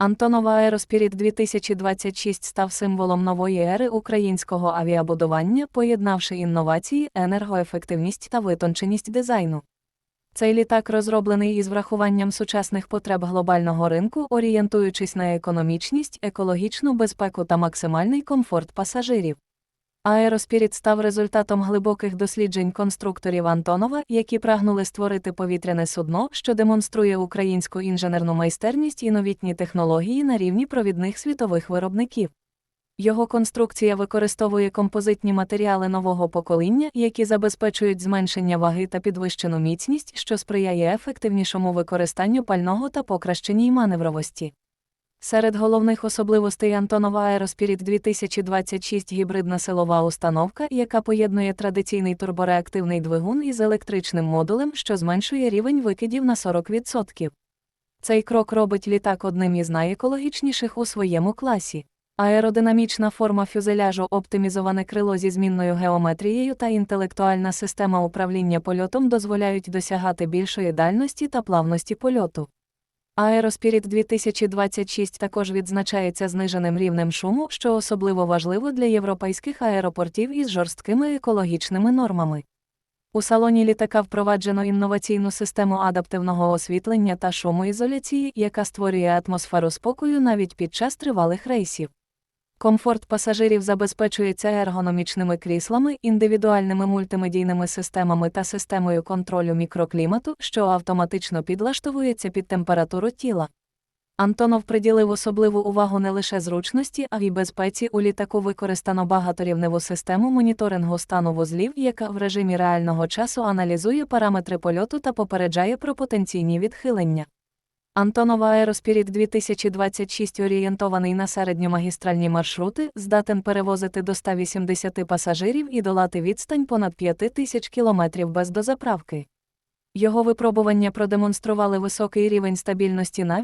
Антонова Аероспіріт 2026 став символом нової ери українського авіабудування, поєднавши інновації, енергоефективність та витонченість дизайну. Цей літак розроблений із врахуванням сучасних потреб глобального ринку, орієнтуючись на економічність, екологічну безпеку та максимальний комфорт пасажирів. Аероспіріт став результатом глибоких досліджень конструкторів Антонова, які прагнули створити повітряне судно, що демонструє українську інженерну майстерність і новітні технології на рівні провідних світових виробників. Його конструкція використовує композитні матеріали нового покоління, які забезпечують зменшення ваги та підвищену міцність, що сприяє ефективнішому використанню пального та покращеній маневровості. Серед головних особливостей Антонова Аероспіріт 2026 гібридна силова установка, яка поєднує традиційний турбореактивний двигун із електричним модулем, що зменшує рівень викидів на 40%. Цей крок робить літак одним із найекологічніших у своєму класі. Аеродинамічна форма фюзеляжу, оптимізоване крило зі змінною геометрією та інтелектуальна система управління польотом дозволяють досягати більшої дальності та плавності польоту. Аероспіріт 2026 також відзначається зниженим рівнем шуму, що особливо важливо для європейських аеропортів із жорсткими екологічними нормами. У салоні літака впроваджено інноваційну систему адаптивного освітлення та шумоізоляції, яка створює атмосферу спокою навіть під час тривалих рейсів. Комфорт пасажирів забезпечується ергономічними кріслами, індивідуальними мультимедійними системами та системою контролю мікроклімату, що автоматично підлаштовується під температуру тіла. Антонов приділив особливу увагу не лише зручності, а й безпеці у літаку використано багаторівневу систему моніторингу стану вузлів, яка в режимі реального часу аналізує параметри польоту та попереджає про потенційні відхилення. Антонова Аероспіріт 2026 орієнтований на середньомагістральні маршрути, здатен перевозити до 180 пасажирів і долати відстань понад 5 тисяч кілометрів без дозаправки. Його випробування продемонстрували високий рівень стабільності навіть